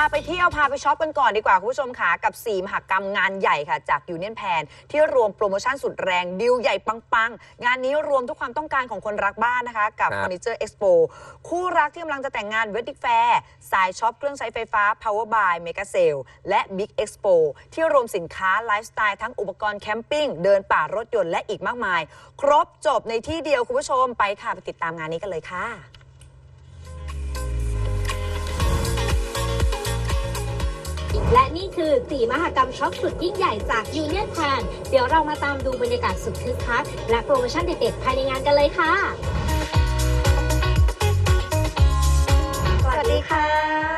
าไปเที่ยวพาไปช็อปกันก่อนดีกว่า คุณผู้ชมค่ะกับ4มหกรรมงานใหญ่ค่ะ จากยูเนียนแพนที่รวมโปรโมชั่นสุดแรงดิวใหญ่ปังๆ งานนี้รวมทุกความต้องการของคนรักบ้านนะคะ กับครับ เฟอร์นิเจอร์เอ็กซ์โปคู่รักที่กำลังจะแต่งงานเวดดิ้งแฟร์สายช็อปเครื่องใช้ไฟฟ้า Power by Mega Sale และ Big Expo ที่รวมสินค้าไลฟ์สไตล์ทั้งอุปกรณ์แคมปิ้งเดินป่ารถยนต์และอีกมากมาย ครบจบในที่เดียวคุณผู้ชมไปค่ะไปติดตามงานนี้กันเลยค่ะ นี่คือสีมหกรรมช็อปสุดยิ่งใหญ่จากยูเนียนแพนเดี๋ยวเรามาตามดูบรรยากาศสุดคึกคักและโปรโมชั่นเด็ดๆภายในงานกันเลยค่ะ สวัสดีค่ะ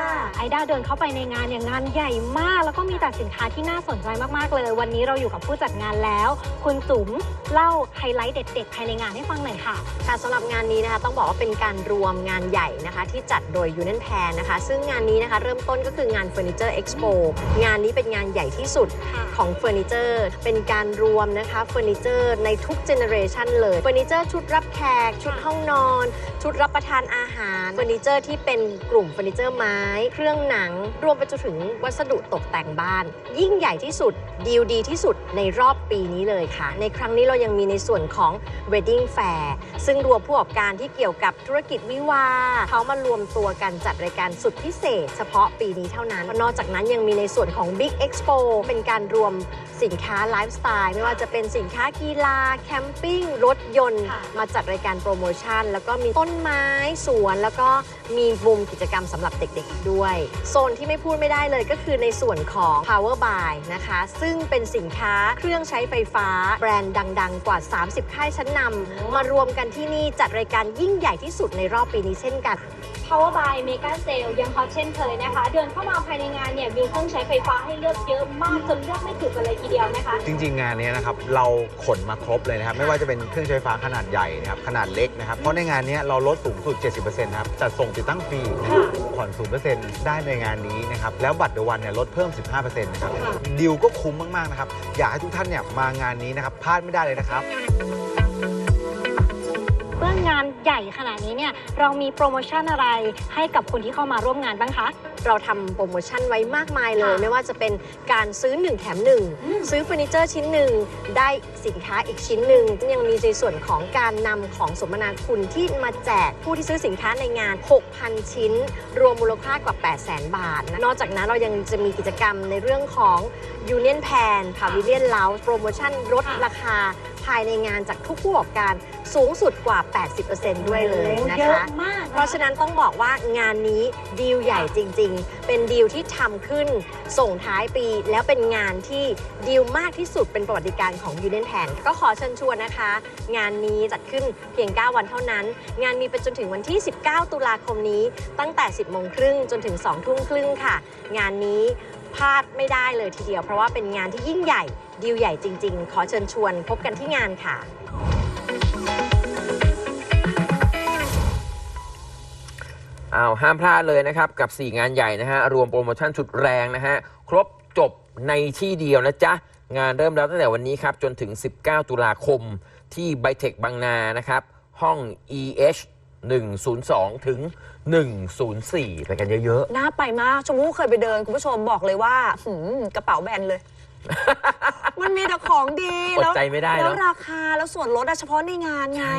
ไอด้าเดินเข้าไปในงานเนี่ยงานใหญ่มาก แล้วก็มีแต่สินค้าที่น่าสนใจมากๆเลย วันนี้เราอยู่กับผู้จัดงานแล้ว คุณจุ๋มเล่าไฮไลท์เด็ดๆภายในงานให้ฟังหน่อยค่ะ ค่ะสำหรับงานนี้นะคะต้องบอกว่าเป็นการรวมงานใหญ่นะคะที่จัดโดย Union Pan นะคะ ซึ่งงานนี้นะคะเริ่มต้นก็คืองาน Furniture Expo งานนี้เป็นงานใหญ่ที่สุดของเฟอร์นิเจอร์ เป็นการรวมนะคะเฟอร์นิเจอร์ในทุกเจเนอเรชันเลยเฟอร์นิเจอร์ชุดรับแขกชุดห้องนอน ชุดรับประทานอาหารเฟอร์นิเจอร์ที่เป็นกลุ่มเฟอร์นิเจอร์ไม้ เครื่องหนัง รวมไปจนถึงวัสดุตกแต่งบ้าน ยิ่งใหญ่ที่สุดดีลดีที่สุดในรอบปีนี้เลยค่ะ ในครั้งนี้เรายังมีในส่วนของ Wedding Fair ซึ่งรวมผู้ประกอบการที่เกี่ยวกับธุรกิจวิวาเขามารวมตัวกันจัดรายการสุดพิเศษ เฉพาะปีนี้เท่านั้นนอกจากนั้นยังมีในส่วนของ Big Expo เป็นการรวม สินค้าไลฟ์สไตล์ไม่ว่าจะเป็นสินค้ากีฬา แคมปิ้ง รถยนต์ ค่ะ มาจัดรายการโปรโมชั่น แล้วก็มีต้นไม้สวน แล้วก็มีมุมกิจกรรมสำหรับเด็กๆอีกด้วย โซนที่ไม่พูดไม่ได้เลยก็คือในส่วนของ Power Buy นะคะ ซึ่งเป็นสินค้าเครื่องใช้ไฟฟ้า แบรนด์ดัง ๆ กว่า 30 ค่ายชั้นนำมารวมกันที่นี่จัดรายการยิ่งใหญ่ที่สุดในรอบปีนี้เช่นกัน Power by Mega Sale ยังฮอตเช่นเคยนะคะ เดินเข้ามาภายในงานเนี่ยมีเครื่องใช้ไฟฟ้าให้เลือกเยอะมากจนเลือกไม่ถูกกันเลยทีเดียวนะคะ จริง ๆ งานนี้นะครับเราขนมาครบเลยนะครับ ไม่ว่าจะเป็นเครื่องใช้ไฟฟ้าขนาดใหญ่นะครับขนาดเล็กนะครับ เพราะในงานนี้เราลดสูงสุด 70%นะครับจัดส่งติดตั้งฟรีนะครับผ่อน 0%ได้ในงานนี้นะครับ แล้วบัตรเดอะวันเนี่ยลดเพิ่ม 15%นะครับดิวก็คุ้มมาก ๆ นะครับ อยากให้ทุกท่านเนี่ยมางานนี้นะครับพลาดไม่ได้เลยนะครับ เมื่องานใหญ่ขนาดนี้เนี่ยเรามีโปรโมชั่นอะไรให้กับคนที่เข้ามาร่วมงานบ้างคะ เราทำโปรโมชั่นไว้มากมายเลย ค่ะไม่ว่าจะเป็นการซื้อ 1 แถม1 ซื้อเฟอร์นิเจอร์ชิ้นหนึ่งได้สินค้าอีกชิ้นหนึ่งยังมีในส่วนของการนำของสมนาคุณที่มาแจกผู้ที่ซื้อสินค้าในงาน 6,000 ชิ้น รวมมูลค่ากว่า 800,000 บาทนะนอกจากนั้นเรายังจะมีกิจกรรมในเรื่องของ Union Pan Pavilion Lounge โปรโมชั่นลดค่ะ ราคา ภายในงานจากทุกผู้ประกอบการสูงสุดกว่า 80%ด้วยเลยนะเยคะอะมากเพราะฉะนั้นต้องบอกว่างานนี้ดีลใหญ่จริง ๆ เป็นดีลที่ทำขึ้นส่งท้ายปี แล้วเป็นงานที่ดีลมากที่สุดเป็นประวัติการณ์ของ Union Pan ก็ขอเชิญชวนนะคะ งานนี้จัดขึ้นเพียง 9 วันเท่านั้น งานมีไปจนถึงวันที่ 19 ตุลาคมนี้ ตั้งแต่ 10 โมงครึ่งจนถึง 2 ทุ่มครึ่งค่ะ งานนี้พลาดไม่ได้เลยทีเดียว เพราะว่าเป็นงานที่ยิ่งใหญ่ดีลใหญ่จริง ๆ ขอเชิญชวนพบกันที่งานค่ะ อ้าวห้ามพลาดเลยนะครับ กับ 4 งานใหญ่นะฮะ รวมโปรโมชั่นสุดแรงนะฮะ ครบจบในที่เดียวนะจ๊ะ งานเริ่มแล้วตั้งแต่วันนี้ครับ จนถึง 19 ตุลาคมที่ไบเทคบางนานะครับ ห้อง EH 102 ถึง 104 ไปกันเยอะน่าไปมาก ชมพู่เคยไปเดิน คุณผู้ชมบอกเลยว่าหืมกระเป๋าแบนเลย มันมีแต่ของดีอดแล้วใจไม่ได้เนอะแล้วราคาแล้วส่วนลดอะเฉพาะในงานไงใช่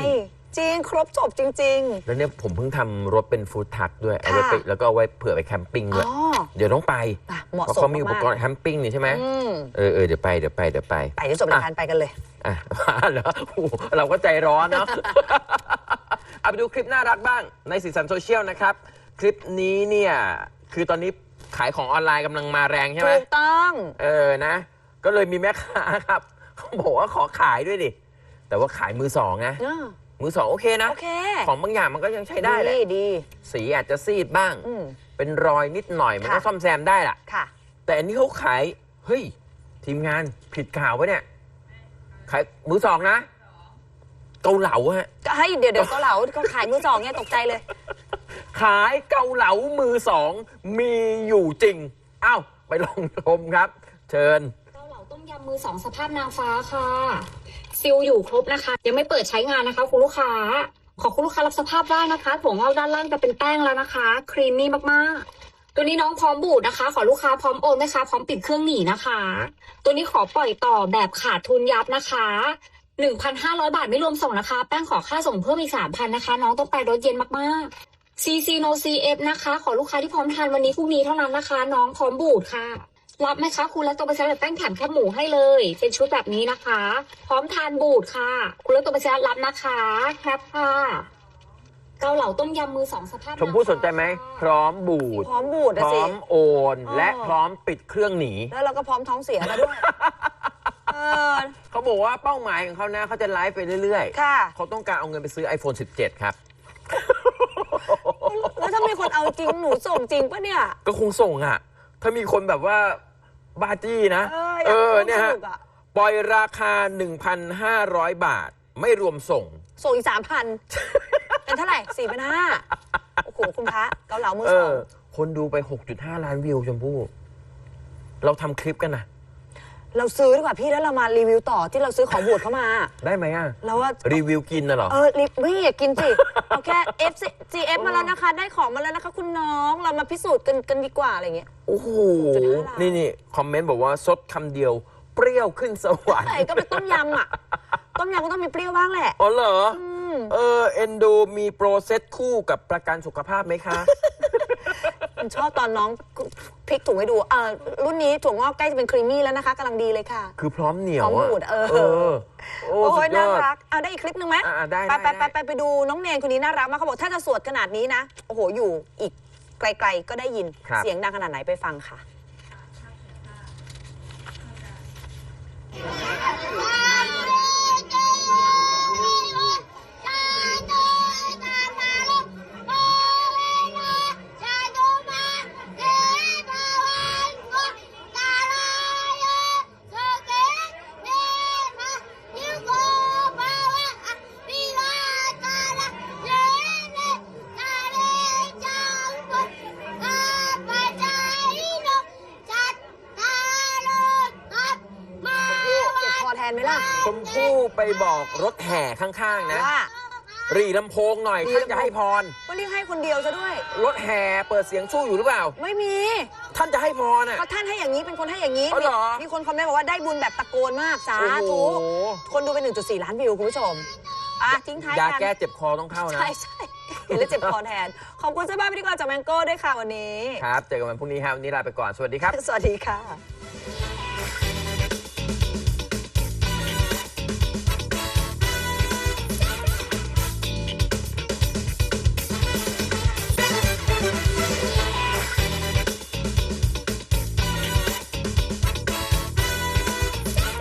จริงครบจบจริงๆแล้วเนี่ยผมเพิ่งทำรถเป็นฟู้ดทักด้วยเอาไว้ค่ะไปแล้วก็เอาไว้เผื่อไปแคมปิ้งๆด้วยอ๋อเดี๋ยวต้องไปอะเหมาะเพราะสมเขามีอุปมากรณ์แคมปิ้งนี่ใช่ไหมๆอืมเออเออเดี๋ยวไปเดี๋ยวไปเดี๋ยวไปไปเดี๋ยวจบรายการไปกันเลย อะเหรอโอ้โหเราก็ใจร้อนเนาะ เอาไปดูคลิปน่ารักบ้างในสีสันโซเชียลนะครับ คลิปนี้เนี่ยคือตอนนี้ขายของออนไลน์กำลังมาแรงใช่ไหมถูกต้อง เออนะ ก็เลยมีแม่ค้าครับเขาบอกว่าขอขายด้วยดิ แต่ว่าขายมือสองนะอ่ามือสองโอเคนะ โอเคของบางอย่างมันก็ยังใช้ได้แหละ ดีดีสีอาจจะซีดบ้าง อืม เป็นรอยนิดหน่อยมันก็ค่ะ ซ่อมแซมได้ล่ะ ค่ะ แต่อันนี้เขาขาย เฮ้ย ทีมงานผิดข่าววะเนี่ย ขายมือสองนะ เกาเหลาฮะ ก็ให้เดี๋ยวเดี๋ยวเกาเหลาก็ขายมือสองเนี่ยตกใจเลย ขายเกาเหลามือสองมีอยู่จริงอ้าวไปลองชมครับ เชิญเกาเหลาต้ มยำมือสองสภาพนางฟ้าค่ะซิลอยู่ครบนะคะ ยังไม่เปิดใช้งานนะคะ คุณลูกค้า ขอคุณลูกค้ารับสภาพได้นะคะถั่วงอกด้านล่างจะเป็นแป้งแล้วนะคะ ครีมมี่มากๆ ตัวนี้น้องพร้อมบูดนะคะ ขอลูกค้าพร้อมโอนไหมคะ พร้อมปิดเครื่องหนีนะคะ ตัวนี้ขอปล่อยต่อแบบขาดทุนยับนะคะหนึ่งพันห้าร้อยบาทไม่รวมส่งนะคะ แป้งขอค่าส่งเพิ่มอีกสามพันนะคะ น้องต้องไปรถเย็นมากๆ CC No CF นะคะ ขอลูกค้าที่พร้อมทานวันนี้พรุ่งนี้เท่านั้นนะคะ น้องพร้อมบูดค่ะ รับไหมคะคุณแล้วตัวไปใช้แบบแป้งแถมแคบหมูให้เลย เป็นชุดแบบนี้นะคะ พร้อมทานบูดค่ะ คุณแล้วตัวไปใช้รับนะคะแคปค่ะเกาเหลาต้มยำมือสองสภาพชมพู่สนใจไหมพร้อมบูดพร้อมบูดพอะร้สิอมโอนอ๋อและพร้อมปิดเครื่องหนี แล้วเราก็พร้อมท้องเสียแล้วด้วย เออ เขาบอกว่าเป้าหมายของเขานะเขาจะไลฟ์ไปเรื่อยค่ะๆเขาต้องการเอาเงินไปซื้อ iPhone 17 ครับ แล้วถ้ามีคนเอาจริงหนูส่งจริงปะเนี่ย ก็คงส่งอะ ถ้ามีคนแบบว่า บาจี้นะ เอออยากร่วมเนี่ยสฮะนุกอะปล่อยราคา 1,500 บาท ไม่รวมส่ง ส่งอีกสามพันเป็นเท่าไหร่สี่พันห้าโอ้โห คุณพระเกาเหลามือเอสอองคนดูไป 6.5 ล้านวิวชมพู่ เราทำคลิปกันนะ เราซื้อดีกว่าพี่แล้วเรามารีวิวต่อที่เราซื้อของบูดเข้ามา ได้ไหมอะแล้วว่า รีวิวกินน่ะเหรอ เออรีไม่อย่ากินสิเอาแค่ F G F มาแล้วนะคะ ได้ของมาแล้วนะคะ คุณน้องเรามาพิสูจน์กันกันดีกว่าอะไรอย่างเงี้ย โอ้โห6.5ล้าน นี่นี่คอมเมนต์บอกว่าซดคำเดียว เปรี้ยวขึ้นสวรรค์ไหนก็เป็นต้มยำอะ ต้มยำก็ต้องมีเปรี้ยวบ้างแหละ อ๋อเหรออืมเออ เอ็นดูมีโปรเซสคู่กับประกันสุขภาพไหมคะ ผมชอบตอนน้องพลิกถุงให้ดูเออรุ่นนี้ถั่วงอกใกล้จะเป็นครีมมี่แล้วนะคะกำลังดีเลยค่ะ คือพร้อมเหนียวพร้อมอะบูดเออเออ โอ้โอ้สุยดยน่าอดรัก เอาได้อีกคลิปหนึ่งไหมอ่าได้ไปได้ไปไปไปไปดูน้องเนนคนนี้น่ารักมากเขาบอกถ้าจะสวดขนาดนี้นะ โอ้โห อยู่อีกไกลๆก็ได้ยินครับเสียงดังขนาดไหนไปฟังค่ะ นไหมล่ะ ชมพู่ไปบอกรถแห่ข้าง ๆ นะ ว่ารีลำโพงหน่อยรีท่านลำโพงจะให้พรก็รีบให้คนเดียวซะด้วย รถแห่เปิดเสียงสู้อยู่หรือเปล่า ไม่มีท่านจะให้พรอะก็ท่านให้อย่างนี้เป็นคนให้อย่างนี้ อ๋อเหรอ มีคนคอมเมนต์บอกว่าได้บุญแบบตะโกนมากสาโอ้โหธุคนดูไป1.4 ล้านวิวคุณผู้ชม อะทิ้งท้ายยากัน แก้เจ็บคอต้องเข้านะ ใช่ใช่เห็นแล้วเจ็บคอแทน ขอบคุณเจ้าบ้านพิธีกรจากแมงโก้ด้วยค่ะวันนี้ ครับ เจอกันวันพรุ่งนี้ครับวันนี้ลาไปก่อน สวัสดีครับ สวัสดีค่ะ